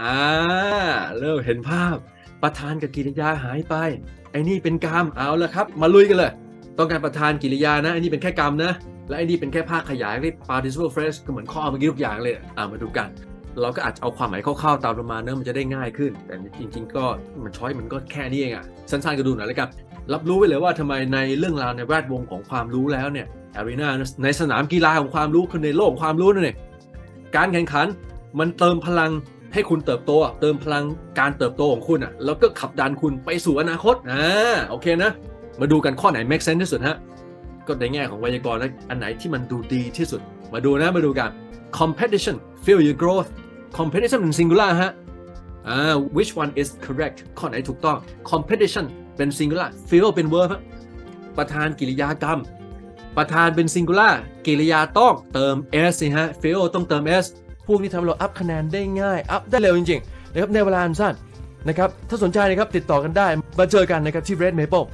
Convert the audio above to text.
อ่าเริ่มเห็นภาพประธานกับกิริยาหายไป ไอ้นี่เป็นกรรมเอาละครับ มาลุยกันเลย ต้องการประธานกิริยานะไอ้นี่เป็นแค่กรรมนะ และไอ้นี่เป็นแค่ภาคขยายเรียก participle phrase ก็เหมือนข้อเมื่อกี้ทุกอย่างเลยอะมาดูกัน เราก็อาจจะเอาความหมายคร่าวๆตามประมาณเนอะมันจะได้ง่ายขึ้น แต่จริง ๆ ก็มันช้อยมันก็แค่นี้เองอะสั้นๆก็ดูหน่อยแล้วกันรับรู้ไว้เลยว่าทำไมในเรื่องราวในแวดวงของความรู้แล้วเนี่ยอารีนาในสนามกีฬาของความรู้คือในโลกความรู้นั่นเองการแข่งขัน มันเติมพลังให้คุณเติบโต เติมพลังการเติบโตของคุณอะ แล้วก็ขับดันคุณไปสู่อนาคตอ่าโอเคนะ มาดูกันข้อไหน make sense ที่สุดฮะ ก็ในแง่ของไวยากรณ์นะอันไหนที่มันดูดีที่สุด มาดูนะ มาดูกัน competition feel your growth competition เป็น singular ฮะอ่า which one is correct ข้อไหนถูกต้อง competition เป็น singular feel เป็น verb ฮะประธานกิริยากรรม ประธานเป็น singular กิริยาต้องเติม s สิฮะ feel ต้องเติม s พวกนี้ทำให้เราอัพคะแนนได้ง่าย อัพได้เร็วจริงๆนะครับในเวลาอันสั้นนะครับ ถ้าสนใจนะครับติดต่อกันได้ มาเจอกันนะครับที่ Red Maple